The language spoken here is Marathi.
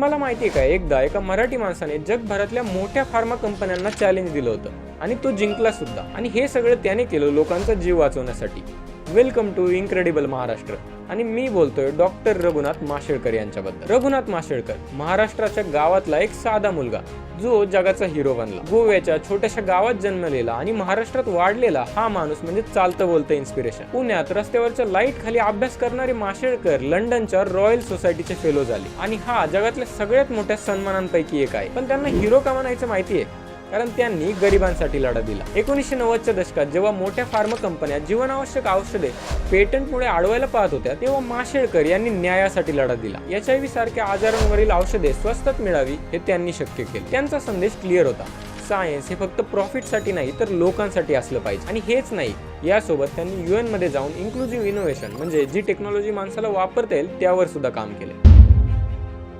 तुम्हाला माहिती आहे का? एकदा एका मराठी माणसाने जगभरातल्या मोठ्या फार्मा कंपन्यांना चॅलेंज दिलं होतं. आणि तो जिंकला सुद्धा. आणि हे सगळं त्याने केलं लोकांचा जीव वाचवण्यासाठी. वेलकम टू इनक्रेडिबल महाराष्ट्र आणि मी बोलतोय डॉक्टर रघुनाथ माशेळकर यांच्याबद्दल. रघुनाथ माशेळकर महाराष्ट्राच्या गावातला एक साधा मुलगा. जो जगाचा हिरो बनला. गोव्याच्या छोट्याशा गावात जन्मलेला आणि महाराष्ट्रात वाढलेला हा माणूस म्हणजे चालतं बोलतं इन्स्पिरेशन पुण्यात रस्त्यावरच्या लाइट खाली अभ्यास करणारे माशेळकर लंडनच्या रॉयल सोसायटीचे फेलो झाले. आणि हा जगातल्या सगळ्यात मोठ्या सन्मानांपैकी एक आहे. पण त्यांना हिरो का म्हणायचं माहिती आहे कारण त्यांनी गरिबांसाठी लढा दिला. एकोणीसशे नव्वदच्या दशकात जेव्हा मोठ्या फार्मा कंपन्या जीवनावश्यक औषधे पेटंटमुळे अडवायला पाहत होत्या तेव्हा माशेळकर यांनी न्यायासाठी लढा दिला. एच आय व्ही सारख्या आजारांवरील औषधे स्वस्तात मिळावी हे त्यांनी शक्य केले. त्यांचा संदेश क्लिअर होता. सायन्स हे फक्त प्रॉफिटसाठी नाही तर लोकांसाठी असलं पाहिजे. आणि हेच नाही यासोबत त्यांनी यू एनमध्ये जाऊन इन्क्लुझिव्ह इनोव्हेशन म्हणजे जी टेक्नॉलॉजी माणसाला वापरता येईल त्यावर सुद्धा काम केले.